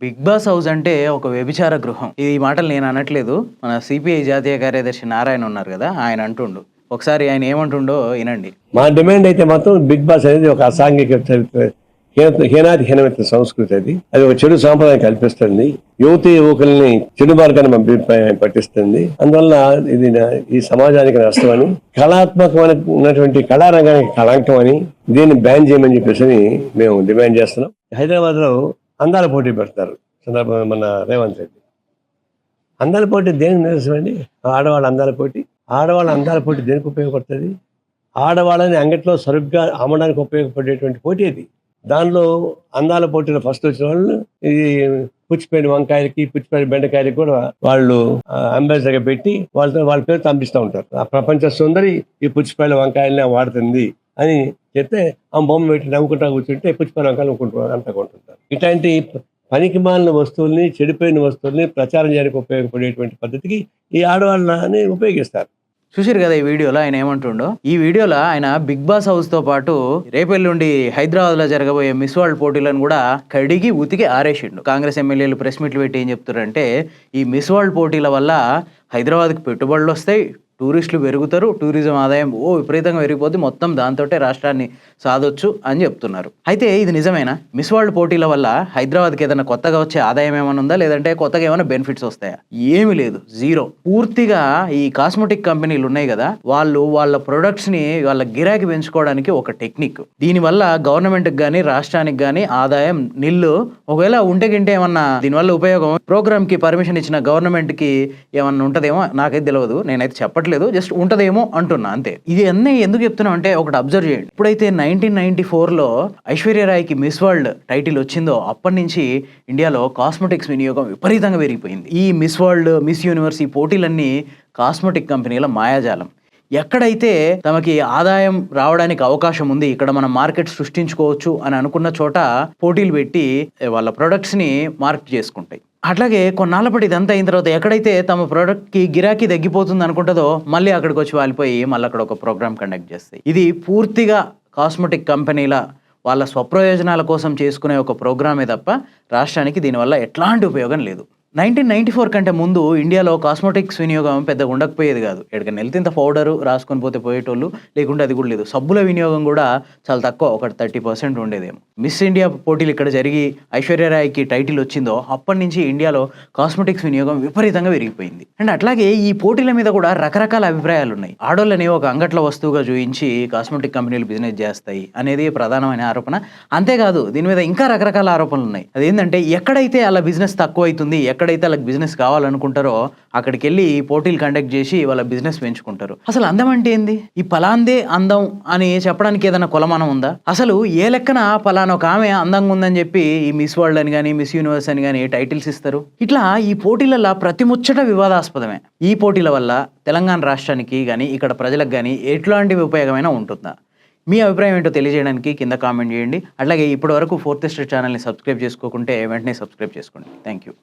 Big boss house అంటే ఒక వ్యభిచార గృహం. ఈ మాటలు నేను అనట్లేదు. మన సిపిఐ జాతీయ కార్యదర్శి నారాయణ ఉన్నారు కదా ఆయన అంటుండు. ఒకసారి ఆయన ఏమంటుండో వినండి. మా డిమాండ్ అయితే మాత్రం బిగ్ బాస్ అనేది ఒక అసాంఘిక చరిత్ర హీన- హీనాది హీనమైన సంస్కృతి అది. అది ఒక చెడు సాంప్రదాయం కల్పిస్తుంది. యువతి యువకుల్ని చెడు మార్గాన్ని పట్టిస్తుంది. అందువల్ల ఇది ఈ సమాజానికి నష్టం అని కళాత్మకమైనటువంటి కళారంగానికి కళంకం అని దీన్ని బ్యాన్ చేయమని చెప్పేసి మేము డిమాండ్ చేస్తున్నాం. హైదరాబాద్లో అందాల పోటీ పెడతారు చంద్రబాబు మన రేవంత్ రెడ్డి. అందాల పోటీ దేనికి నిరసనండి ఆడవాళ్ళ అందాల పోటీ. ఆడవాళ్ళ అందాల పోటీ దేనికి ఉపయోగపడుతుంది? ఆడవాళ్ళని అంగట్లో సరుగ్గా అమ్మడానికి ఉపయోగపడేటువంటి పోటీ అది దానిలో అందాల పోటీలో ఫస్ట్ వచ్చిన వాళ్ళు ఈ పుచ్చిపోయిన వంకాయలకి పుచ్చిపోయిన బెండకాయలకి కూడా వాళ్ళు అంబాసిడర్గా పెట్టి వాళ్ళతో వాళ్ళ పేరు పంపిస్తూ ఉంటారు. ఆ ప్రపంచ సుందరి ఈ పుచ్చిపోయిన వంకాయలని వాడుతుంది. అని చెప్తే ఆ బొమ్మ పెట్టి నవ్వుకుంటా కూర్చుంటే పుచ్చిపేడి అనుకుంటున్నారు అంతా కొంటుంటారు. ఇట్లాంటి పనికి మాలిన వస్తువుల్ని చెడిపోయిన వస్తువుల్ని ప్రచారం చేయడానికి ఉపయోగపడేటువంటి పద్ధతికి ఈ ఆడవాళ్ళని ఉపయోగిస్తారు. చూసారు కదా ఈ వీడియోలో ఆయన ఏమంటుండో? ఈ వీడియోలో ఆయన బిగ్ బాస్ హౌస్తో పాటు రేపెల్లుండి హైదరాబాద్లో జరగబోయే మిస్ వరల్డ్ పోటీలను కూడా కడిగి ఉతికి ఆరేసిండు. కాంగ్రెస్ ఎమ్మెల్యేలు ప్రెస్ మీట్లు పెట్టి ఏం చెప్తారంటే ఈ మిస్ వరల్డ్ పోటీల వల్ల హైదరాబాద్కి పెట్టుబడులు వస్తాయి టూరిస్టులు పెరుగుతారు టూరిజం ఆదాయం ఓ విపరీతంగా పెరిగిపోతే మొత్తం దాంతోటే రాష్ట్రాన్ని సాధొచ్చు అని చెప్తున్నారు. అయితే ఇది నిజమేనా? మిస్ వరల్డ్ పోటీల వల్ల హైదరాబాద్కి ఏదైనా కొత్తగా వచ్చే ఆదాయం ఏమైనా ఉందా? లేదంటే కొత్తగా ఏమైనా బెనిఫిట్స్ వస్తాయా? ఏమీ లేదు జీరో. పూర్తిగా ఈ కాస్మెటిక్ కంపెనీలు ఉన్నాయి కదా వాళ్ళు వాళ్ళ ప్రొడక్ట్స్ని వాళ్ళ గిరాకీ పెంచుకోవడానికి ఒక టెక్నిక్. దీనివల్ల గవర్నమెంట్కి కానీ రాష్ట్రానికి కానీ ఆదాయం నిల్లు ఒకవేళ ఉంటే గింటే ఏమన్నా దీనివల్ల ఉపయోగం? ప్రోగ్రామ్కి పర్మిషన్ ఇచ్చిన గవర్నమెంట్కి ఏమన్నా ఉంటుందేమో నాకైతే తెలియదు నేనైతే చెప్పట్లేదు. జస్ట్ ఉంటదేమో అంటున్నా అంతే. ఇది అన్నీ ఎందుకు చెప్తున్నా అంటే ఒకటి అబ్జర్వ్ చేయండి. ఇప్పుడైతే నైన్టీన్ నైన్టీ ఫోర్లో ఐశ్వర్యరాయ్కి మిస్ వరల్డ్ టైటిల్ వచ్చిందో అప్పటి నుంచి ఇండియాలో కాస్మెటిక్స్ వినియోగం విపరీతంగా పెరిగిపోయింది. ఈ మిస్ వరల్డ్ మిస్ యూనివర్స్ ఈ పోటీలన్నీ కాస్మెటిక్ కంపెనీల మాయాజాలం. ఎక్కడైతే తమకి ఆదాయం రావడానికి అవకాశం ఉంది ఇక్కడ మనం మార్కెట్ సృష్టించుకోవచ్చు అని అనుకున్న చోట పోటీలు పెట్టి వాళ్ళ ప్రొడక్ట్స్ని మార్కెట్ చేసుకుంటాయి. అట్లాగే కొన్నాళ్ళపటి ఇదంతా అయిన తర్వాత ఎక్కడైతే తమ ప్రోడక్ట్కి గిరాకీ తగ్గిపోతుంది అనుకుంటుందో మళ్ళీ అక్కడికి వచ్చి వాలిపోయి మళ్ళీ అక్కడ ఒక ప్రోగ్రామ్ కండక్ట్ చేస్తాయి. ఇది పూర్తిగా కాస్మెటిక్ కంపెనీల వాళ్ళ స్వప్రయోజనాల కోసం చేసుకునే ఒక ప్రోగ్రామే తప్ప రాష్ట్రానికి దీనివల్ల ఎట్లాంటి ఉపయోగం లేదు. నైన్టీన్ నైన్టీ ఫోర్ కంటే ముందు ఇండియాలో కాస్మెటిక్స్ వినియోగం పెద్దగా ఉండకపోయేది కాదు. ఎక్కడికైనా వెళ్తే ఇంత పౌడరు రాసుకొని పోతే పోయేటోళ్ళు లేకుంటే అది కూడా లేదు. సబ్బుల వినియోగం కూడా చాలా తక్కువ ఒక థర్టీ పర్సెంట్ ఉండేదేమో. మిస్ ఇండియా పోటీలు ఇక్కడ జరిగి ఐశ్వర్యరాయ్కి టైటిల్ వచ్చిందో అప్పటి నుంచి ఇండియాలో కాస్మెటిక్స్ వినియోగం విపరీతంగా పెరిగిపోయింది అండ్ అట్లాగే ఈ పోటీల మీద కూడా రకరకాల అభిప్రాయాలు ఉన్నాయి. ఆడోళ్ళని ఒక అంగట్ల వస్తువుగా చూపించి కాస్మెటిక్ కంపెనీలు బిజినెస్ చేస్తాయి అనేది ప్రధానమైన ఆరోపణ. అంతేకాదు దీని మీద ఇంకా రకరకాల ఆరోపణలు ఉన్నాయి. అదేంటంటే ఎక్కడైతే అలా బిజినెస్ తక్కువ అవుతుంది ఎక్కడ ఎక్కడైతే వాళ్ళకి బిజినెస్ కావాలనుకుంటారో అక్కడికి వెళ్ళి పోటీలు కండక్ట్ చేసి వాళ్ళ బిజినెస్ పెంచుకుంటారు. అసలు అందం అంటే ఏంది? ఈ పలాందే అందం అని చెప్పడానికి ఏదైనా కొలమానం ఉందా? అసలు ఏ లెక్కన పలానా ఒక ఆమె అందంగా ఉందని చెప్పి ఈ మిస్ వరల్డ్ అని కానీ మిస్ యూనివర్స్ అని కానీ టైటిల్స్ ఇస్తారు? ఇట్లా ఈ పోటీలలో ప్రతి ముచ్చట వివాదాస్పదమే. ఈ పోటీల వల్ల తెలంగాణ రాష్ట్రానికి కానీ ఇక్కడ ప్రజలకు కానీ ఎట్లాంటి ఉపయోగమైనా ఉంటుందా? మీ అభిప్రాయం ఏంటో తెలియజేయడానికి కింద కామెంట్ చేయండి. అట్లాగే ఇప్పటివరకు ఫోర్త్ స్టేట్ ఛానల్ని సబ్స్క్రైబ్ చేసుకోకుంటే వెంటనే సబ్స్క్రైబ్ చేసుకోండి. Thank you